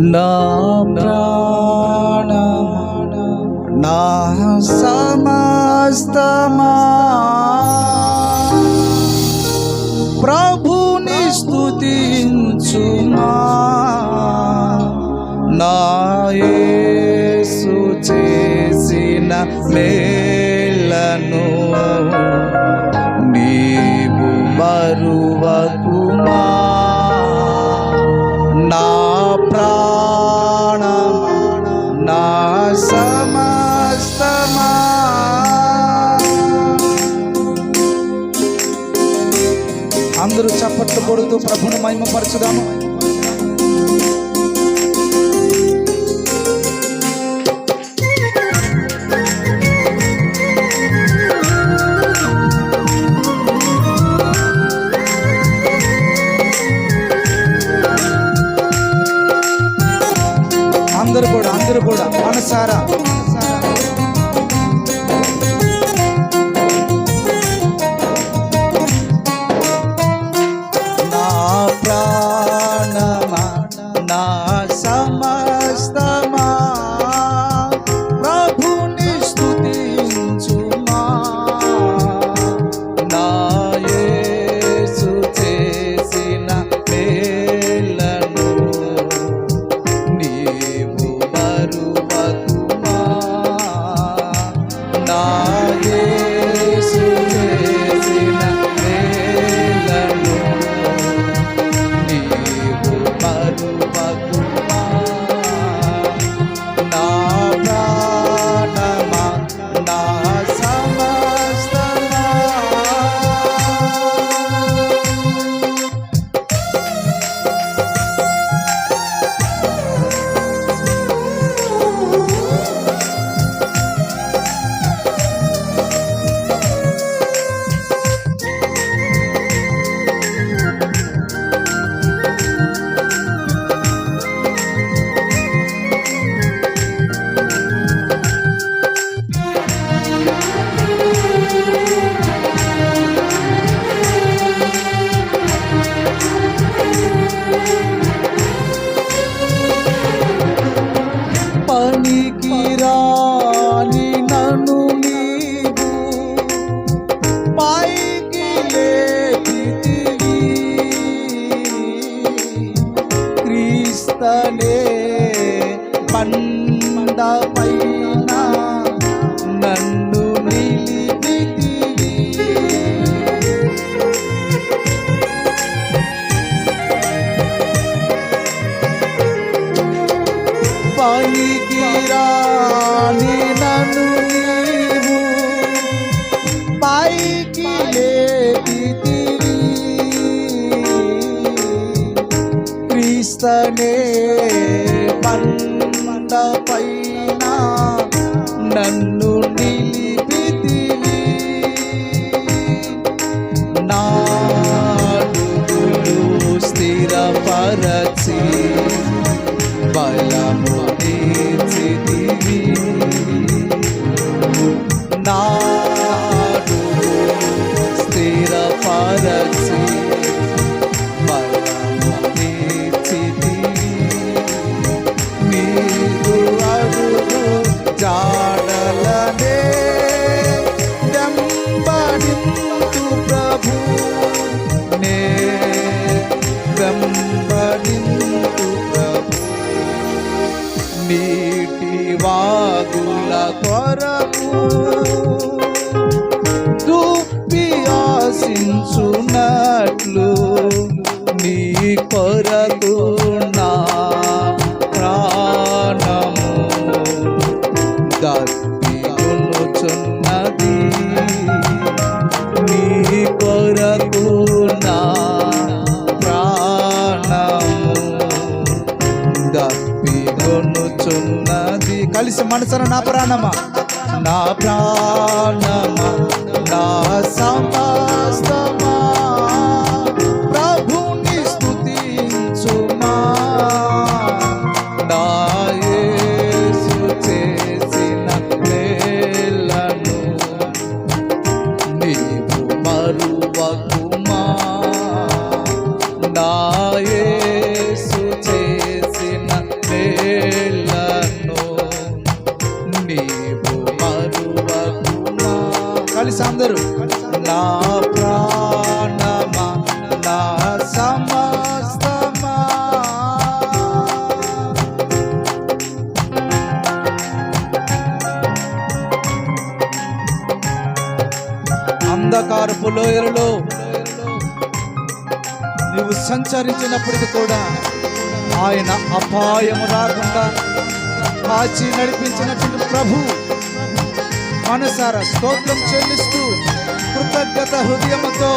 నా ప్రాణమా నా సమస్తమా. ప్రభుని స్తుతించుమా నాయసు చేసిన మేలను నీవు మరువకుమా అందరూ చప్పట్లు కొడుతూ ప్రభుని మహిమపరచుదాము. అందరూ కూడా అందరూ కూడా మనసారా? పైన నన్ను నిలిపితివి. పనికి రాని నన్ను నీవు పైకి లేపితివి. క్రీస్తనే నీటి వాగుల కొరకు దుప్పి ఆశించున్నట్లు నీ కొరకు మనసున నా ప్రాణమా నా ప్రాణమా నా సమస్తమా కలిసి అందరూ నా ప్రాణమా నా సమస్తమా. అంధకారపు లోయలలో నువ్వు సంచరించినప్పటికీ కూడా ఆయన అపాయము రాకుండా కాచి నడిపించినటువంటి ప్రభు మనసారా స్తోత్రం చెల్లిస్తూ కృతజ్ఞత హృదయముతో.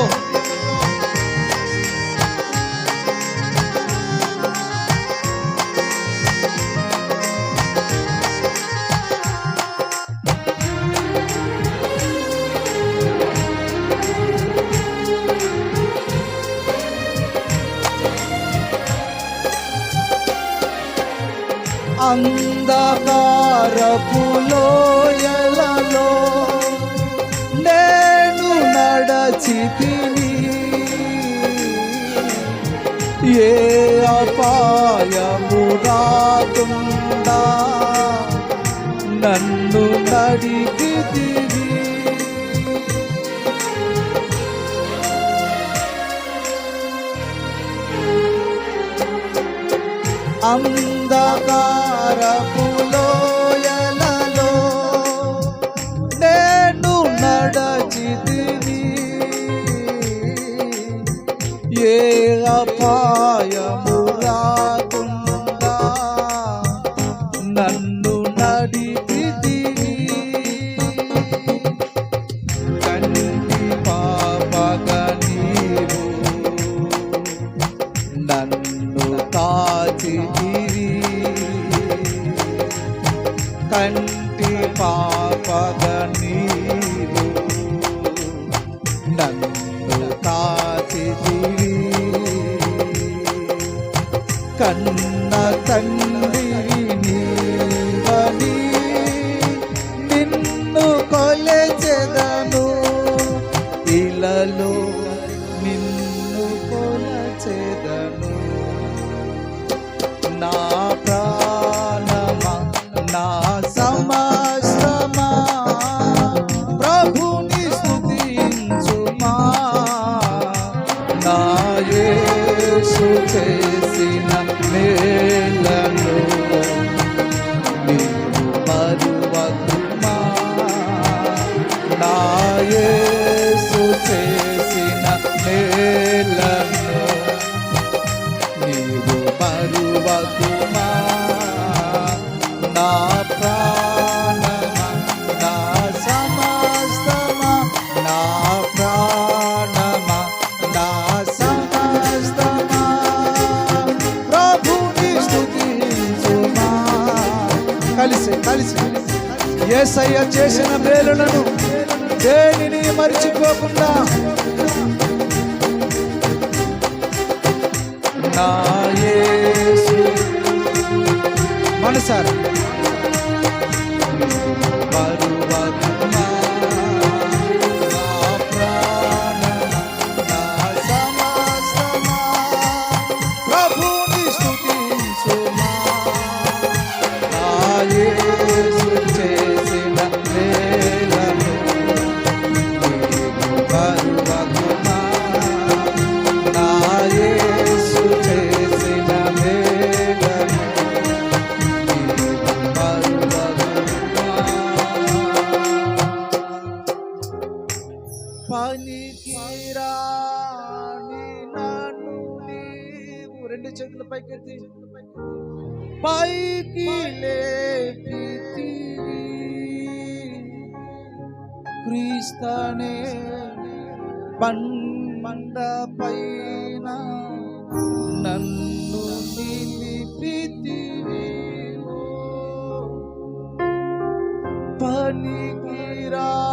అంధకారపు నడచితిని ఏ అపాయము రాకుండా నన్ను నడిపితివి అంధకారపు అపాయము రాకుండా నన్ను నడిపితివి. కంటి పాపగా నీవు. నన్ను కాచితివి కంటి పాపగ నీవు. కృపలో నిన్ను కొలచెదను. నా ప్రాణమా నా సమస్తమా ప్రభుని స్తుతించుమా. నా యేసు చేసిన మేలను కలిసి కలిసి యేసయ్య చేసిన మేలులను దేనిని మరిచిపోకుండా? నా యేసు. మనసారా పైకి లేపితివి క్రీస్తనే బండ పైన నన్ను నిలిపితివి పనికిరాని